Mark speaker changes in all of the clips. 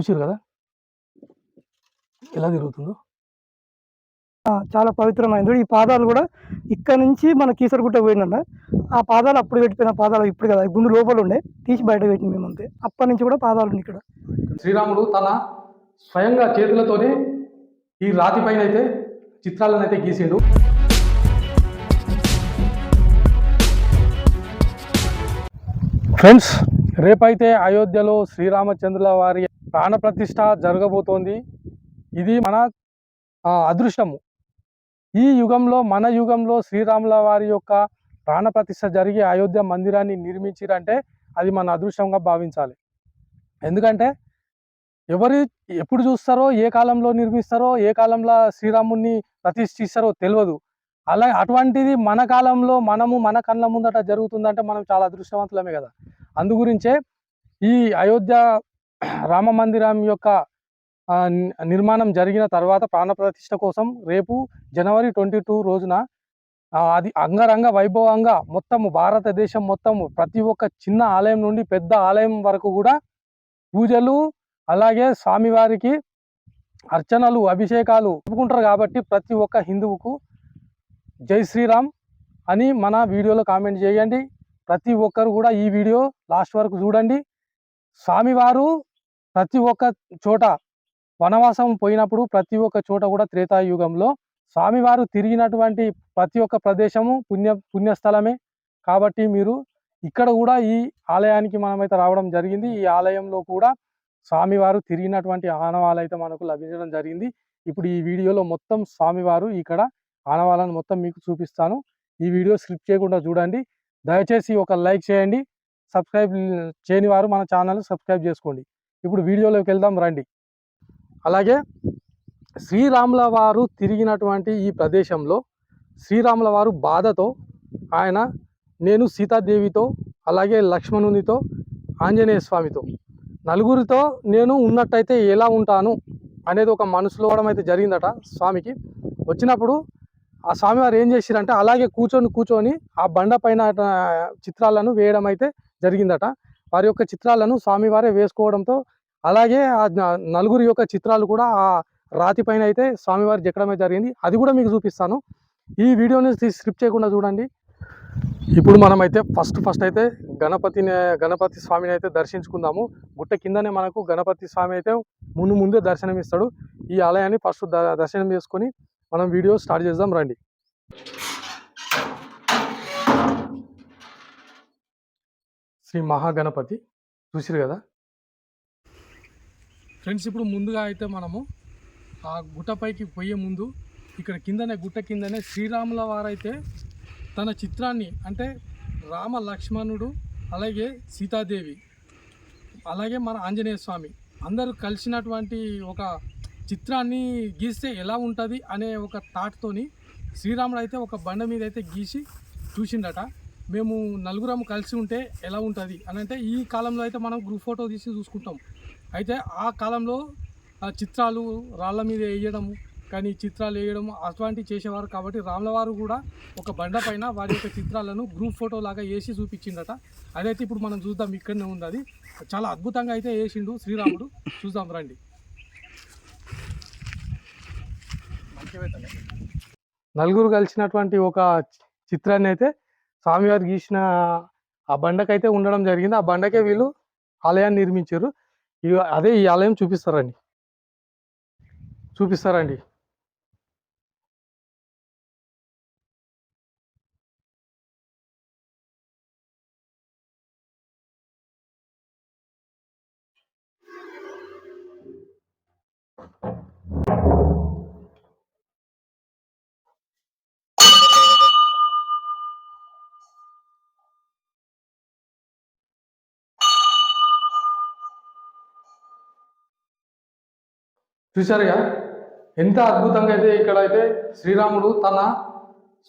Speaker 1: చూసారు కదా? ఎలా తిరుగుతుందో?
Speaker 2: ఆ, చాలా పవిత్రమైనది ఈ పాదాలు కూడా ఇక్కడ నుంచి మన కీసరగుట్ట పోయిందంట. ఆ పాదాలు అప్పుడు పెట్టిపోయిన పాదాలు ఇప్పుడు కదా గుండు లోపల ఉండే తీసి బయట పెట్టింది మేము అంతే అప్పటి నుంచి కూడా పాదాలు ఉన్నాయి ఇక్కడ.
Speaker 1: శ్రీరాముడు తన స్వయంగా చేతులతోనే ఈ రాతి పైన అయితే చిత్రాలను అయితే గీసిండు. ఫ్రెండ్స్ రేపైతే అయోధ్యలో శ్రీరామచంద్రుల వారి ప్రాణప్రతిష్ఠ జరగబోతోంది. ఇది మన అదృష్టము. ఈ యుగంలో మన యుగంలో శ్రీరాముల వారి యొక్క ప్రాణప్రతిష్ఠ జరిగి అయోధ్య మందిరాన్ని నిర్మించిరంటే అది మన అదృష్టంగా భావించాలి. ఎందుకంటే ఎవరు ఎప్పుడు చూస్తారో ఏ కాలంలో నిర్మిస్తారో ఏ కాలంలో శ్రీరాముని ప్రతిష్ఠిస్తారో తెలియదు అలా అటువంటిది మన కాలంలో మనము మన కళ్ళ ముందట జరుగుతుందంటే మనం చాలా అదృష్టవంతులమే కదా. అందు గురించే ఈ అయోధ్య రామ మందిరం యొక్క నిర్మాణం జరిగిన తర్వాత ప్రాణప్రతిష్ఠ కోసం రేపు జనవరి ట్వంటీ టూ రోజున అది అంగరంగ వైభవంగా మొత్తము భారతదేశం మొత్తము ప్రతి ఒక్క చిన్న ఆలయం నుండి పెద్ద ఆలయం వరకు కూడా పూజలు అలాగే స్వామివారికి అర్చనలు అభిషేకాలు చెప్పుకుంటారు కాబట్టి ప్రతి ఒక్క హిందువుకు జై శ్రీరామ్ అని మన వీడియోలో కామెంట్ చేయండి. ప్రతి ఒక్కరు కూడా ఈ వీడియో లాస్ట్ వరకు చూడండి. స్వామివారు ప్రతి ఒక్క చోట వనవాసం పోయినప్పుడు ప్రతి ఒక్క చోట కూడా త్రేతాయుగంలో స్వామివారు తిరిగినటువంటి ప్రతి ఒక్క ప్రదేశము పుణ్య పుణ్యస్థలమే. కాబట్టి మీరు ఇక్కడ కూడా ఈ ఆలయానికి మనమైతే రావడం జరిగింది. ఈ ఆలయంలో కూడా స్వామివారు తిరిగినటువంటి ఆనవాలు అయితే మనకు లభించడం జరిగింది. ఇప్పుడు ఈ వీడియోలో మొత్తం స్వామివారు ఇక్కడ ఆనవాలను మొత్తం మీకు చూపిస్తాను. ఈ వీడియో స్క్రిప్ట్ చేయకుండా చూడండి. దయచేసి ఒక లైక్ చేయండి. సబ్స్క్రైబ్ చేయని వారు మన ఛానల్ సబ్స్క్రైబ్ చేసుకోండి. ఇప్పుడు వీడియోలోకి వెళ్దాం రండి. అలాగే శ్రీరాముల వారు తిరిగినటువంటి ఈ ప్రదేశంలో శ్రీరాముల వారు బాధతో ఆయన నేను సీతాదేవితో అలాగే లక్ష్మణునితో ఆంజనేయ స్వామితో నలుగురితో నేను ఉన్నట్టయితే ఎలా ఉంటాను అనేది ఒక మనసులో అవడం అయితే జరిగిందట స్వామికి. వచ్చినప్పుడు ఆ స్వామివారు ఏం చేసిరంటే అలాగే కూర్చొని కూర్చొని ఆ బండ పైన చిత్రాలను వేయడం అయితే జరిగిందట. వారి యొక్క చిత్రాలను స్వామివారే వేసుకోవడంతో అలాగే ఆ నలుగురి యొక్క చిత్రాలు కూడా ఆ రాతి పైన అయితే స్వామివారి చెక్కడమే జరిగింది. అది కూడా మీకు చూపిస్తాను. ఈ వీడియోని స్క్రిప్ట్ చేయకుండా చూడండి. ఇప్పుడు మనమైతే ఫస్ట్ ఫస్ట్ అయితే గణపతిని గణపతి స్వామిని అయితే దర్శించుకుందాము. గుట్ట కిందనే మనకు గణపతి స్వామి అయితే ముందు ముందే దర్శనం ఇస్తాడు ఈ ఆలయాన్ని ఫస్ట్ ద- దర్శనం చేసుకొని మనం వీడియో స్టార్ట్ చేద్దాం రండి. శ్రీ మహాగణపతి చూసిరు కదా? ఫ్రెండ్స్ ఇప్పుడు ముందుగా అయితే మనము ఆ గుట్టపైకి పోయే ముందు ఇక్కడ కిందనే గుట్ట కిందనే శ్రీరాముల వారైతే తన చిత్రాన్ని అంటే రామ లక్ష్మణుడు అలాగే సీతాదేవి అలాగే మన ఆంజనేయ స్వామి అందరూ కలిసినటువంటి ఒక చిత్రాన్ని గీస్తే ఎలా ఉంటుంది అనే ఒక థాట్తోని శ్రీరాముడు అయితే ఒక బండ మీద అయితే గీసి చూసిండట. మేము నలుగురం కలిసి ఉంటే ఎలా ఉంటుంది? అని అంటే ఈ కాలంలో అయితే మనం గ్రూప్ ఫోటో తీసి చూసుకుంటాం. అయితే ఆ కాలంలో ఆ చిత్రాలు రాళ్ళ మీద వేయడం కానీ చిత్రాలు వేయడం అటువంటివి చేసేవారు కాబట్టి రాములవారు కూడా ఒక బండ పైన వారి యొక్క చిత్రాలను గ్రూప్ ఫోటో లాగా వేసి చూపించిండట అదైతే ఇప్పుడు మనం చూద్దాం ఇక్కడనే ఉంది అది. చాలా అద్భుతంగా అయితే వేసిండు శ్రీరాముడు. చూద్దాం రండి. నలుగురు కలిసినటువంటి ఒక చిత్రాన్ని అయితే స్వామివారు గీసిన ఆ బండకైతే ఉండడం జరిగింది. ఆ బండకే వీళ్ళు ఆలయాన్ని నిర్మించారు. అదే ఈ ఆలయం చూపిస్తారండి. చూపిస్తారండి. చూసారుగా ఎంత అద్భుతంగా అయితే ఇక్కడ అయితే శ్రీరాముడు తన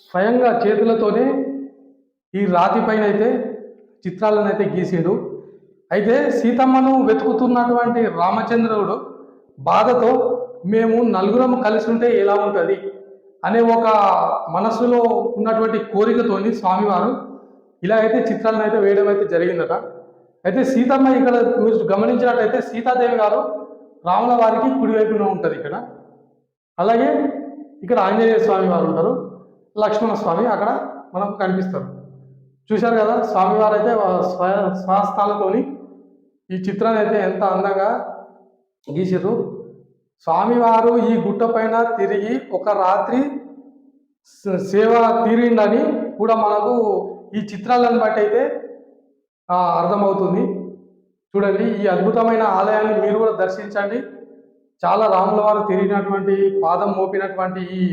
Speaker 1: స్వయంగా చేతులతోనే ఈ రాతి పైన అయితే చిత్రాలను అయితే గీసిండు. అయితే సీతమ్మను వెతుకుతున్నటువంటి రామచంద్రుడు బాధతో మేము నలుగురం కలిసి ఉంటే ఎలా ఉంటుంది? అనే ఒక మనసులో ఉన్నటువంటి కోరికతోని స్వామివారు ఇలా అయితే చిత్రాలను అయితే వేయడం అయితే జరిగిందట. అయితే సీతమ్మ ఇక్కడ మీరు గమనించినట్టయితే సీతాదేవి గారు రాముల వారికి కుడివైపున ఉంటుంది ఇక్కడ. అలాగే ఇక్కడ ఆంజనేయ స్వామి వారు ఉంటారు. లక్ష్మణ స్వామి అక్కడ మనకు కనిపిస్తారు. చూశారు కదా స్వామివారు అయితే స్వ స్వస్థాలతోని ఈ చిత్రాన్ని అయితే ఎంత అందంగా గీసారు స్వామివారు ఈ గుట్ట పైన తిరిగి ఒక రాత్రి సేవ తీరిండని కూడా మనకు ఈ చిత్రాలను బట్టి అయితే అర్థమవుతుంది. చూడండి ఈ అద్భుతమైన ఆలయాన్ని మీరు కూడా దర్శించండి. చాలా రాముల వారు తిరిగినటువంటి పాదం మోపినటువంటి ఈ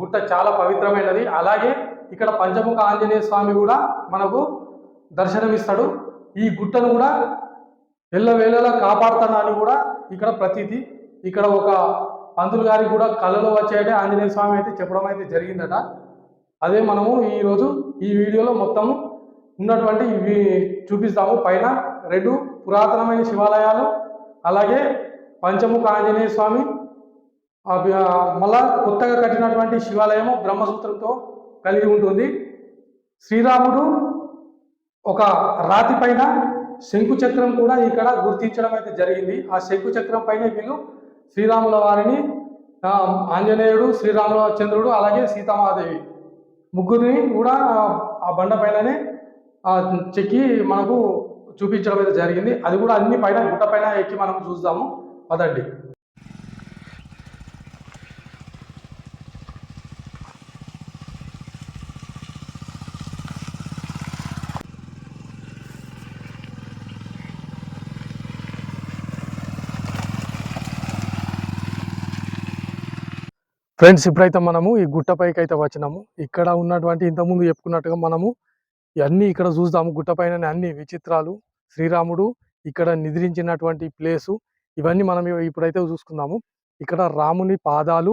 Speaker 1: గుట్ట చాలా పవిత్రమైనది. అలాగే ఇక్కడ పంచముఖ ఆంజనేయ స్వామి కూడా మనకు దర్శనమిస్తాడు. ఈ గుట్టను కూడా ఎల్లవేళలా కాపాడుతానని కూడా ఇక్కడ ప్రతీతి. ఇక్కడ ఒక పంతులు గారికి కూడా కళలో వచ్చేటే ఆంజనేయ స్వామి అయితే చెప్పడం అయితే జరిగిందట. అదే మనము ఈరోజు ఈ వీడియోలో మొత్తము ఉన్నటువంటి చూపిస్తాము. పైన రెండు పురాతనమైన శివాలయాలు అలాగే పంచముఖ ఆంజనేయ స్వామి మళ్ళా కొత్తగా కట్టినటువంటి శివాలయము బ్రహ్మసూత్రంతో కలిగి ఉంటుంది. శ్రీరాముడు ఒక రాతి పైన శంకుచక్రం కూడా ఇక్కడ గుర్తించడం అయితే జరిగింది. ఆ శంకుచక్రం పైన వీళ్ళు శ్రీరాముల వారిని ఆంజనేయుడు శ్రీరాముల చంద్రుడు అలాగే సీతామాదేవి ముగ్గురిని కూడా ఆ బండ పైననే చెక్కి మనకు చూపించడం అయితే జరిగింది. అది కూడా అన్ని పైన గుట్ట పైన ఎక్కి మనం చూద్దాము. పదండి. ఫ్రెండ్స్ ఇప్పుడైతే మనము ఈ గుట్టపైకి అయితే వచ్చినాము. ఇక్కడ ఉన్నటువంటి ఇంతకుముందు చెప్పుకున్నట్టుగా మనము ఇవన్నీ ఇక్కడ చూద్దాము. గుట్టపైన అన్ని విచిత్రాలు. శ్రీరాముడు ఇక్కడ నిద్రించినటువంటి ప్లేసు. ఇవన్నీ మనం ఇప్పుడైతే చూసుకుందాము. ఇక్కడ రాముని పాదాలు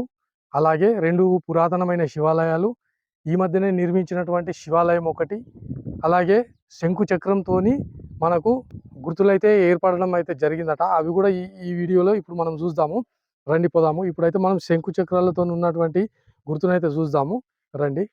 Speaker 1: అలాగే రెండు పురాతనమైన శివాలయాలు ఈ మధ్యనే నిర్మించినటువంటి శివాలయం ఒకటి అలాగే శంకుచక్రంతోని మనకు గుర్తులైతే ఏర్పడడం అయితే జరిగిందట. అవి కూడా ఈ ఈ వీడియోలో ఇప్పుడు మనం చూద్దాము. రండి పోదాము. ఇప్పుడైతే మనం శంకు చక్రాలతో ఉన్నటువంటి గుర్తునైతే చూద్దాము. రండి.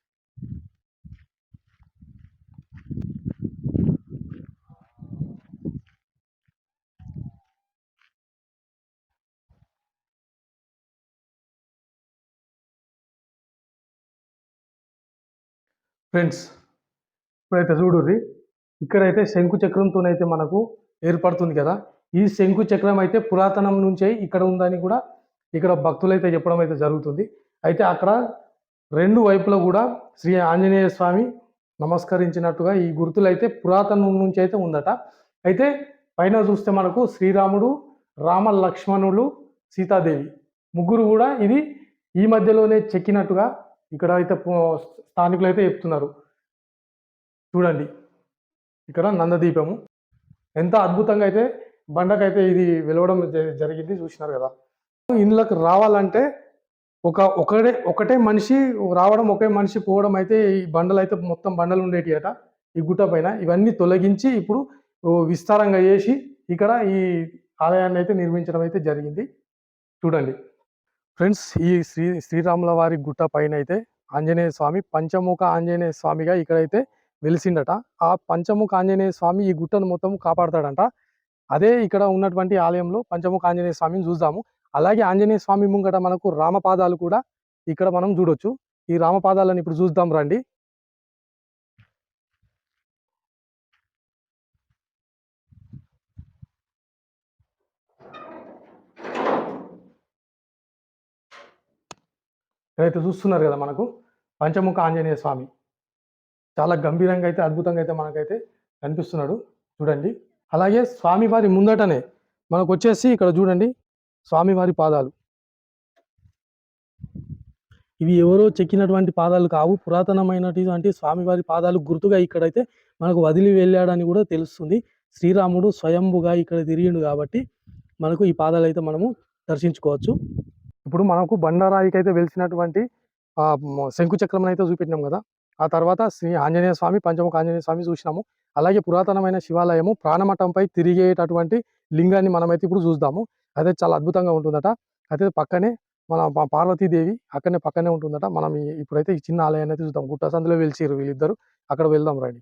Speaker 1: ఫ్రెండ్స్ ఇప్పుడైతే చూడుర్రి. ఇక్కడైతే శంకు చక్రంతోనైతే మనకు ఏర్పడుతుంది కదా. ఈ శంకు చక్రం అయితే పురాతనం నుంచే ఇక్కడ ఉందని కూడా ఇక్కడ భక్తులైతే చెప్పడం అయితే జరుగుతుంది. అయితే అక్కడ రెండు వైపులా కూడా శ్రీ ఆంజనేయ స్వామి నమస్కరించినట్టుగా ఈ గుర్తులు అయితే పురాతనం నుంచి అయితే ఉందట. అయితే పైన చూస్తే మనకు శ్రీరాముడు రామ లక్ష్మణులు సీతాదేవి ముగ్గురు కూడా ఇది ఈ మధ్యలోనే చెక్కినట్టుగా ఇక్కడ అయితే స్థానికులు అయితే చెప్తున్నారు. చూడండి. ఇక్కడ నందదీపము. ఎంత అద్భుతంగా అయితే బండకైతే ఇది వెలవడం జ- జరిగింది చూసినారు కదా. ఇందులోకి రావాలంటే ఒక ఒకటే ఒకటే మనిషి రావడం ఒకే మనిషి పోవడం అయితే ఈ బండలు అయితే మొత్తం బండలు ఉండేటి అట ఈ గుట్ట పైన ఇవన్నీ తొలగించి ఇప్పుడు విస్తారంగా చేసి ఇక్కడ ఈ ఆలయాన్ని అయితే నిర్మించడం అయితే జరిగింది. చూడండి. ఫ్రెండ్స్ ఈ శ్రీ శ్రీరాముల వారి గుట్ట పైన అయితే ఆంజనేయ స్వామి పంచముఖ ఆంజనేయ స్వామిగా ఇక్కడైతే వెలిసిండట. ఆ పంచముఖ ఆంజనేయ స్వామి ఈ గుట్టను మొత్తం కాపాడతాడంట. అదే ఇక్కడ ఉన్నటువంటి ఆలయంలో పంచముఖ ఆంజనేయ స్వామిని చూద్దాము. అలాగే ఆంజనేయ స్వామి ముంగట మనకు రామపాదాలు కూడా ఇక్కడ మనం చూడొచ్చు. ఈ రామపాదాలను ఇప్పుడు చూద్దాం రండి. ఇక్కడైతే చూస్తున్నారు కదా మనకు పంచముఖ ఆంజనేయ స్వామి. చాలా గంభీరంగా అయితే అద్భుతంగా అయితే మనకైతే కనిపిస్తున్నాడు. చూడండి. అలాగే స్వామివారి ముందటనే మనకు వచ్చేసి ఇక్కడ చూడండి స్వామివారి పాదాలు. ఇవి ఎవరో చెక్కినటువంటి పాదాలు కావు. పురాతనమైనటువంటి స్వామివారి పాదాలు గుర్తుగా ఇక్కడైతే మనకు వదిలి వెళ్ళాడని కూడా తెలుస్తుంది. శ్రీరాముడు స్వయంభుగా ఇక్కడ తిరిగిండు కాబట్టి మనకు ఈ పాదాలు అయితే మనము దర్శించుకోవచ్చు. ఇప్పుడు మనకు బండారాయికి అయితే వెలిసినటువంటి శంకుచక్రం అయితే చూపెట్టినాం కదా. ఆ తర్వాత శ్రీ ఆంజనేయ స్వామి పంచముఖ ఆంజనేయ స్వామి చూసినాము. అలాగే పురాతనమైన శివాలయము ప్రాణమఠంపై తిరిగేటటువంటి లింగాన్ని మనమైతే ఇప్పుడు చూద్దాము. అదే చాలా అద్భుతంగా ఉంటుందట. అయితే పక్కనే మన పార్వతీదేవి అక్కడనే పక్కనే ఉంటుందట. మనం ఇప్పుడైతే ఈ చిన్న ఆలయాన్ని అయితే చూద్దాం. గుట్ట సందులో వెలిసిరు వీళ్ళిద్దరు. అక్కడ వెళ్దాం రండి.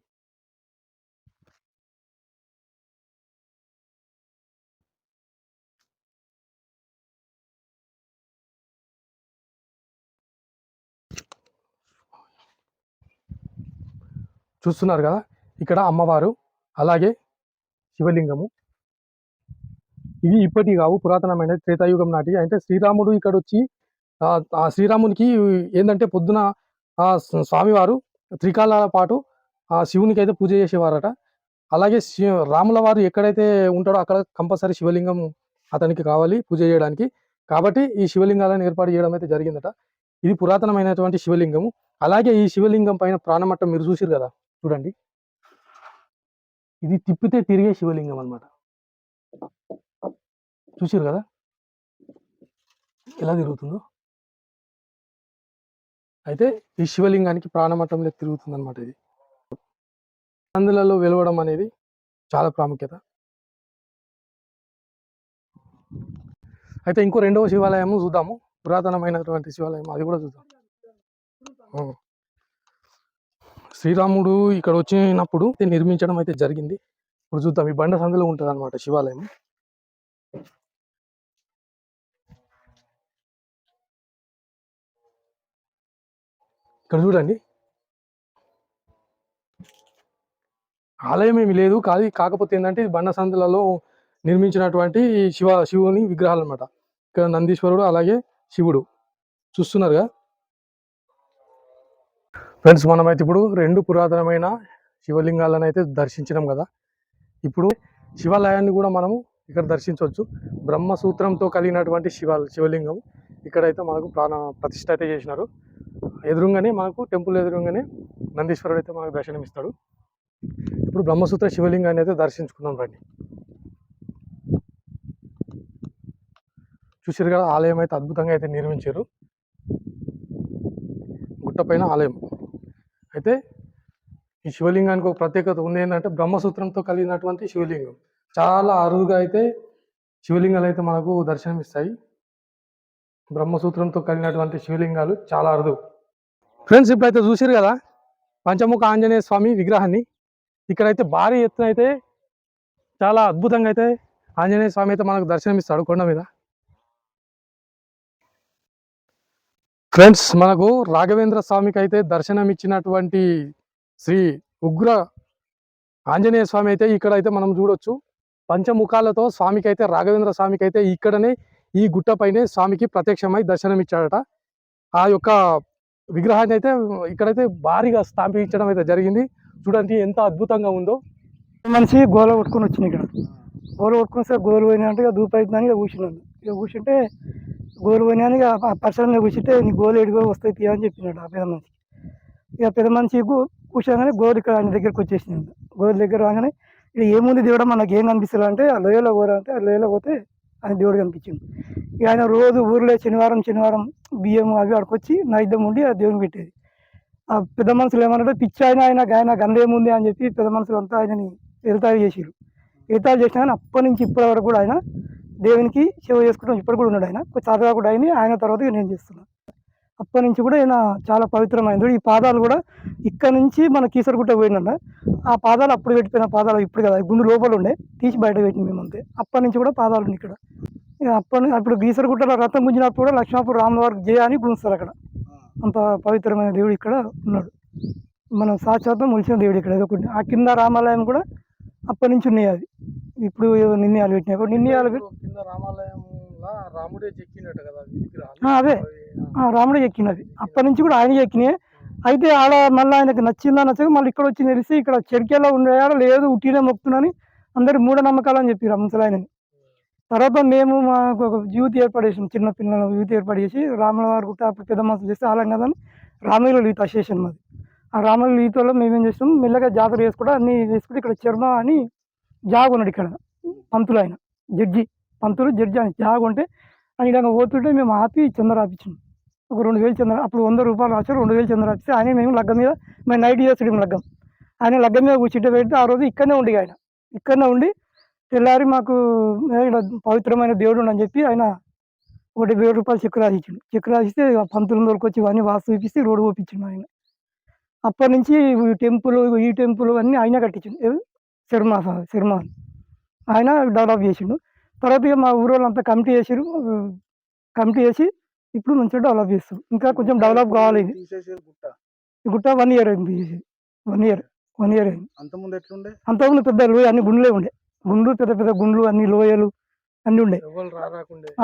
Speaker 1: చూస్తున్నారు కదా? ఇక్కడ అమ్మవారు అలాగే శివలింగము. ఇవి ఇప్పటి కావు పురాతనమైన త్రేతాయుగం నాటి. అంటే శ్రీరాముడు ఇక్కడ వచ్చి ఆ శ్రీరామునికి ఏంటంటే పొద్దున ఆ స్వామివారు త్రికాలాల పాటు ఆ శివునికి అయితే పూజ చేసేవారట. అలాగే శివ రాముల వారు ఎక్కడైతే ఉంటాడో అక్కడ కంపల్సరీ శివలింగం అతనికి కావాలి పూజ చేయడానికి. కాబట్టి ఈ శివలింగాలను ఏర్పాటు చేయడం అయితే జరిగిందట. ఇది పురాతనమైనటువంటి శివలింగము. అలాగే ఈ శివలింగం పైన ప్రాణమట్టం మీరు చూసిరు కదా? చూడండి. ఇది తిప్పితే తిరిగే శివలింగం అన్నమాట. చూసిరు కదా? ఎలా తిరుగుతుందో. అయితే ఈ శివలింగానికి ప్రాణమట్టంలో తిరుగుతుంది అనమాట ఇది. అందులలో వెలవడం అనేది చాలా ప్రాముఖ్యత. అయితే ఇంకో రెండవ శివాలయము చూద్దాము. పురాతనమైనటువంటి శివాలయం అది కూడా చూద్దాం. శ్రీరాముడు ఇక్కడ వచ్చినప్పుడు అయితే నిర్మించడం అయితే జరిగింది. ఇప్పుడు చూద్దాం ఈ బండ సందులో ఉంటుంది అనమాట శివాలయం. ఇక్కడ చూడండి. ఆలయం ఏమి లేదు కాదు కాకపోతే ఏంటంటే బండ సందులలో నిర్మించినటువంటి శివ శివుని విగ్రహాలు అనమాట ఇక్కడ నందీశ్వరుడు అలాగే శివుడు. చూస్తున్నారుగా? ఫ్రెండ్స్ మనమైతే ఇప్పుడు రెండు పురాతనమైన శివలింగాలను అయితే దర్శించినాం కదా. ఇప్పుడు శివాలయాన్ని కూడా మనము ఇక్కడ దర్శించవచ్చు. బ్రహ్మసూత్రంతో కలిగినటువంటి శివ శివలింగం ఇక్కడైతే మనకు ప్రాణ ప్రతిష్ట అయితే చేసినారు. ఎదురుగానే మనకు టెంపుల్ ఎదురుగానే నందీశ్వరుడు అయితే మనకు దర్శనమిస్తాడు ఇప్పుడు బ్రహ్మసూత్ర శివలింగాన్ని అయితే దర్శించుకుందాం రండి. చూసారు కదా ఆలయం అయితే అద్భుతంగా అయితే నిర్మించారు. గుట్టపైన ఆలయం. అయితే ఈ శివలింగానికి ఒక ప్రత్యేకత ఉంది ఏంటంటే బ్రహ్మసూత్రంతో కలిగినటువంటి శివలింగం. చాలా అరుదుగా అయితే శివలింగాలు అయితే మనకు దర్శనమిస్తాయి బ్రహ్మసూత్రంతో కలిగినటువంటి శివలింగాలు చాలా అరుదు. ఫ్రెండ్స్ ఇప్పుడైతే చూసారు కదా? పంచముఖ ఆంజనేయ స్వామి విగ్రహాన్ని. ఇక్కడైతే భారీ ఎత్తున అయితే చాలా అద్భుతంగా అయితే ఆంజనేయ స్వామి అయితే మనకు దర్శనమిస్తాడు కొండ మీద. ఫ్రెండ్స్ మనకు రాఘవేంద్ర స్వామికి అయితే దర్శనం ఇచ్చినటువంటి శ్రీ ఉగ్ర ఆంజనేయ స్వామి అయితే ఇక్కడ అయితే మనం చూడొచ్చు. పంచముఖాలతో స్వామికి అయితే రాఘవేంద్ర స్వామికి అయితే ఇక్కడనే ఈ గుట్టపైనే స్వామికి ప్రత్యక్షమై దర్శనం ఇచ్చాడట ఆ యొక్క విగ్రహాన్ని అయితే ఇక్కడైతే భారీగా స్థాపించడం అయితే జరిగింది. చూడండి ఎంత అద్భుతంగా ఉందో.
Speaker 2: మనిషి గోల కొట్టుకుని వచ్చింది ఇక్కడ. గోల కొట్టుకుని సార్ గోలు పోయినా అంటే ఇక దూపు అవుతుందని ఇక కూర్చున్నాను ఇక కూర్చుంటే గోలు పోయినాను అని ఇక పరిసరంలో కూర్చుంటే నీ గోలు ఎడుగో వస్తాయి తీయని చెప్పినాడు ఆ పెద్ద మనిషి. ఇక పెద్ద మనిషి కూర్చోగానే గోలు ఇక్కడ ఆయన దగ్గరికి వచ్చేసింది. గోలు దగ్గర రాగానే ఇక ఏముంది దేవుడు మనకు ఏం కనిపిస్తుంది అంటే ఆ లోయలో పోరా అంటే ఆ లోయలో పోతే ఆయన దేవుడు కనిపించింది ఇక ఆయన రోజు ఊర్లో శనివారం శనివారం బియ్యం అవి అడుకొచ్చి నైద్యం ఉండి ఆ దేవుని పెట్టేది. ఆ పెద్ద మనుషులు ఏమన్నారంటే పిచ్చి ఆయన ఆయన ఆయన గంధేముంది అని చెప్పి పెద్ద మనుషులు అంతా ఆయనని ఎగతాళి చేసిరు ఎగతాళి చేసినా కానీ అప్పటి నుంచి ఇప్పటి వరకు కూడా ఆయన దేవునికి సేవ చేసుకుంటాం. ఇప్పుడు కూడా ఉన్నాడు ఆయన. కొంచెం చదవగా కూడా ఆయన. ఆయన తర్వాత నేను చేస్తున్నాను అప్పటి నుంచి కూడా ఆయన చాలా పవిత్రమైనది ఈ పాదాలు కూడా ఇక్కడ నుంచి మన కీసరగుట్ట పోయినండ ఆ పాదాలు అప్పుడు పెట్టిపోయిన పాదాలు ఇప్పుడు కదా గుండు లోపల ఉండే తీసి బయట పెట్టింది మేము అంతే. అప్పటి నుంచి కూడా పాదాలు ఉన్నాయి ఇక్కడ. ఇక అప్పటి అప్పుడు గీసరగుట్టలో రథం గుంజినప్పుడు కూడా లక్ష్మాపూర్ రామవారి జయ అని గుణిస్తారు అక్కడ. అంత పవిత్రమైన దేవుడు ఇక్కడ ఉన్నాడు. మనం సాక్షాత్తం ములిసిన దేవుడు ఇక్కడ. ఒకటి. ఆ కింద రామాలయం కూడా అప్పటి నుంచి ఉన్నాయి అది ఇప్పుడు నిన్నయాలు పెట్టినాయి ఇప్పుడు నిన్నయాలు పెట్టి-
Speaker 1: కింద రామాలయంలో రాముడే చెక్కినట్టు కదా
Speaker 2: ఆ, అదే. రాముడే ఎక్కినది అప్పటి నుంచి కూడా ఆయన ఎక్కినాయి అయితే ఆడ మళ్ళీ ఆయనకు నచ్చిందా నచ్చక మళ్ళీ ఇక్కడ వచ్చి తెలిసి ఇక్కడ చెరికేలా ఉండేయాడ లేదు ఉట్టినే మొక్కుతున్నాని అందరు మూఢనమ్మకాలు అని చెప్పారు ముసలాయనని తర్వాత మేము మాకు ఒక యూత్ ఏర్పాటు చేసాం చిన్న పిల్లలు యూత్ ఏర్పాటు చేసి రాముల వారి గుట్ట అప్పుడు పెద్ద మనసు చేస్తే ఆలం కదని రామయ్యలో లీత అసోసియేషన్ మాది ఆ రామయ్య లీతలో మేమేం చేస్తాం మెల్లగా జాతర చేసుకుంటా అన్ని చేసుకుంటే ఇక్కడ చర్మ అని జాగ్ ఉన్నాడు ఇక్కడ. పంతులు ఆయన. జడ్జి. పంతులు జడ్జి ఆయన జాగ్ ఉంటే ఆయన ఇలా పోతుంటే మేము ఆపి చంద్ర ఆపించాం ఒక రెండు వేలు చంద్ర అప్పుడు వంద రూపాయలు రాశారు రెండు వేలు చంద్ర ఆపిస్తే ఆయన మేము లగ్గం మీద మేము నైట్ చేస్తాం లగ్గం. ఆయన లగ్గం మీద కూర్చుంటే పెడితే ఆ రోజు ఇక్కడనే ఉండి ఆయన. ఇక్కడనే ఉండి తెల్లారి మాకు పవిత్రమైన దేవుడు అని చెప్పి ఆయన ఒకటి వెయ్యి రూపాయలు చెక్ రాసిచ్చిండు. చెక్ రాసిస్తే పంతులు దొరికి ఇవన్నీ వాస్తు చూపిస్తే రోడ్డు పోపించిండు ఆయన. అప్పటి నుంచి ఈ టెంపుల్ ఈ టెంపుల్ అన్నీ ఆయన కట్టించిండు. శర్మ శర్మ. ఆయన డెవలప్ చేసిండు. తర్వాత ఇక మా ఊరు వాళ్ళంతా కమిటీ చేసిరు కమిటీ చేసి ఇప్పుడు మంచిగా డెవలప్ చేస్తారు ఇంకా కొంచెం డెవలప్ కావాలి. ఇది గుట్ట? వన్ ఇయర్ అయింది వన్ ఇయర్ వన్ ఇయర్ అయింది.
Speaker 3: అంతకుముందు ఎట్లుండే?
Speaker 2: అంతకుముందు పెద్ద లోయ అన్ని గుండ్లే ఉండే. గుండ్లు పెద్ద పెద్ద గుండ్లు అన్ని లోయలు అన్ని ఉండే.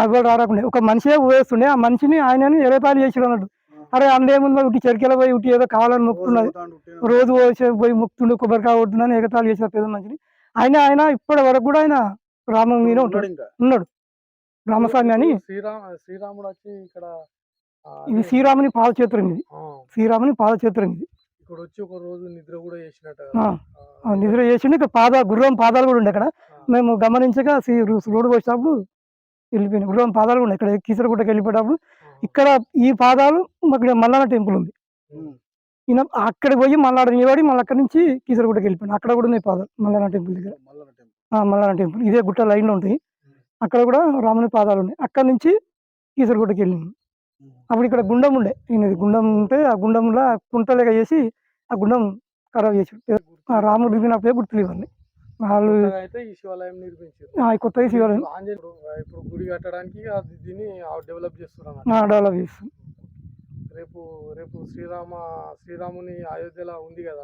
Speaker 1: ఎవరు రారాకుండే?
Speaker 2: ఒక మనిషే ఊవేస్తుండే ఆ మనిషిని ఆయనని ఎరతాళి చేసి అన్నట్టు. అరే అందేముందో ఉట్టి చెరికెల పోయి ఉట్టి ఏదో కావాలని మొక్కుతున్నది రోజు పోసి పోయి మొక్కుతుండే కొబ్బరికాయ కొడుతుందని ఎగతాళి చేసిన పెద్ద మనిషిని. ఆయన ఆయన ఇప్పటి వరకు కూడా ఆయన రామం మీద ఉంటాడు. ఉన్నాడు రామస్వామి అని
Speaker 1: శ్రీరామ శ్రీరాముడు వచ్చి ఇక్కడ
Speaker 2: ఇది శ్రీరాముని పాదచేత్రం ఇది. శ్రీరాముని పాదచేత్రం ఇది.
Speaker 1: ఇక్కడ వచ్చి ఒక రోజు నిద్ర కూడా చేసినట్టు
Speaker 2: ఆ, ఆ. నిద్ర చేసిండు. ఇక్కడ పాద గుర్రం పాదాలు కూడా ఉండే అక్కడ. మేము గమనించగా శ్రీ- రోడ్డు వచ్చినప్పుడు వెళ్ళిపోయినాయి గుర్రం పాదాలు కూడా ఉన్నాయి ఇక్కడ కీసరగుట్టకి వెళ్ళిపోయేటప్పుడు ఇక్కడ ఈ పాదాలు ఇక్కడ మల్లన్న టెంపుల్ ఉంది. ఈయన అక్కడ పోయి మల్లాడ నిలబడి మళ్ళీ అక్కడి నుంచి కీసరగుట్టకి వెళ్ళిపోయాను. అక్కడ కూడా ఉన్నాయి పాదాలు మల్లన్న టెంపుల్ దగ్గర.
Speaker 3: మల్లన్న టెంపుల్.
Speaker 2: ఆ, మల్లన్న టెంపుల్. ఇదే గుట్ట లైన్లో ఉంటాయి. అక్కడ కూడా రాముని పాదాలు ఉన్నాయి. అక్కడ నుంచి కీసరగుట్టకి వెళ్ళినాము అప్పుడు ఇక్కడ గుండం ఉండే. ఈయనది గుండం ఉంటే ఆ గుండంలో కుంటలేక చేసి ఆ గుండం ఖరాబ్ చేసి రాముడు దిగినప్పుడే గుర్తులు ఇవన్నీ వాళ్ళు
Speaker 1: అయితే ఈ శివాలయం నిర్మించారు
Speaker 2: కొత్తగా శివాలయం.
Speaker 1: ఇప్పుడు గుడి కట్టడానికి దీన్ని డెవలప్ చేస్తున్నారు
Speaker 2: డెవలప్ చేస్తుంది
Speaker 1: రేపు రేపు శ్రీరామ శ్రీరాముని అయోధ్యలో ఉంది కదా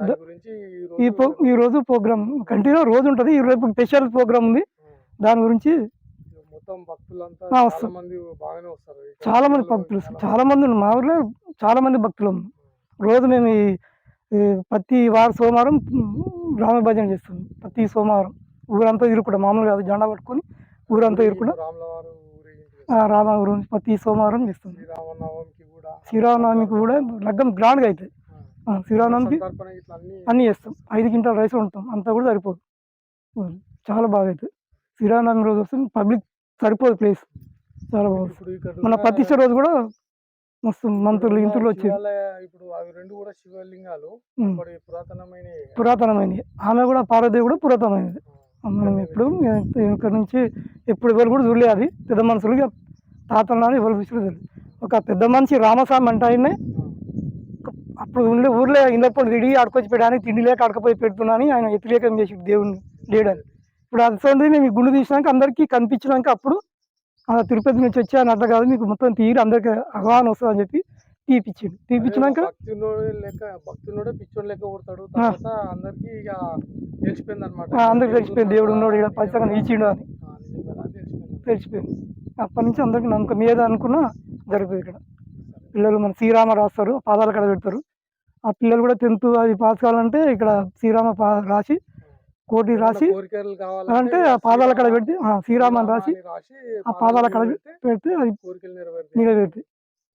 Speaker 1: దాని గురించి ఈ
Speaker 2: ఈ
Speaker 1: రోజు
Speaker 2: ప్రోగ్రామ్ కంటిన్యూ రోజు ఉంటుంది. ఈ రేపు స్పెషల్ ప్రోగ్రామ్ ఉంది. దాని గురించి
Speaker 1: మొత్తం భక్తులంతా చాలా. మంది బాగానే వస్తారు.
Speaker 2: చాలా మంది భక్తులు
Speaker 1: చాలా
Speaker 2: మంది. మా ఊర్లో చాలా మంది భక్తులు. రోజు మేము ప్రతి వారం సోమవారం ఉమ్, రామ భజన చేస్తాం ప్రతి సోమవారం. ఊరంతా ఇరుకుంటాం మామూలుగా కాదు జెండా పట్టుకొని ఊరంతా ఆ, రామ ఊరు ప్రతి సోమవారం చేస్తాం
Speaker 1: శ్రీరామనవమికి కూడా
Speaker 2: లగ్గం గ్రాండ్గా అవుతుంది ఆ, శ్రీరామనవమికి
Speaker 1: అన్ని
Speaker 2: చేస్తాం. ఐదు క్వింటాల్ రైస్ వండుతాం. అంతా కూడా సరిపోదు. చాలా బాగా అవుతుంది శ్రీరామనవమి రోజు వస్తుంది పబ్లిక్ సరిపోదు ప్లేస్. చాలా బాగుంది మన ప్రతిష్ట రోజు కూడా మస్తు మంత్రులు ఇంతులు
Speaker 1: శివాలయ ఇప్పుడు అవి రెండు కూడా శివలింగాలు పురాతనమైన
Speaker 2: పురాతనమైనది ఆమె కూడా పార్వతి కూడా పురాతనమైనది. మనం ఎప్పుడు ఇక్కడ నుంచి ఎప్పుడు ఎవరు కూడా చూడలేదు అది. పెద్ద మనుషులు ఇక తాతలు నాన్న ఎవరు చూసలేదు ఒక పెద్ద మనిషి రామస్వామి అంటే ఆయన్నే. అప్పుడు ఉండే ఊర్లో ఇళ్ళప్పుడు తిరిగి ఆడుకొచ్చి పెట్టడానికి తిండి లేక ఆడకపోయి పెడుతున్నాని ఆయన వ్యతిరేకం చేసి దేవుడిని లేడని ఇప్పుడు అది మేము గుండు తీసినాక అందరికీ కనిపించినాక అప్పుడు ఆ తిరుపతి నుంచి వచ్చి అని అట్లా కాదు. మీకు మొత్తం తీరి అందరికి అవగాహన వస్తుంది అని చెప్పి తీపిచ్చిండు. తీపిచ్చినాక
Speaker 1: అందరికి తెలిసిపోయింది.
Speaker 2: దేవుడు ఉన్నాడు ఇక్కడ పైసగా నిలిచిండు అని.
Speaker 1: తెలిసిపోయింది.
Speaker 2: తెలిసిపోయింది. అప్పటి నుంచి అందరికి నమ్మకం. మీద అనుకున్నా జరుగుతుంది ఇక్కడ. పిల్లలు మన శ్రీరామ రాస్తారు పాదాల కడ పెడతారు. ఆ పిల్లలు కూడా టెన్త్ అది పాస్ కావాలంటే ఇక్కడ శ్రీరామ పా రాసి కోటి రాసి అంటే పాదాల కడ పెట్టి ఆ, శ్రీరామ అని రాసి
Speaker 1: రాసి
Speaker 2: ఆ పాదాల కడ
Speaker 1: పెడితే
Speaker 2: అది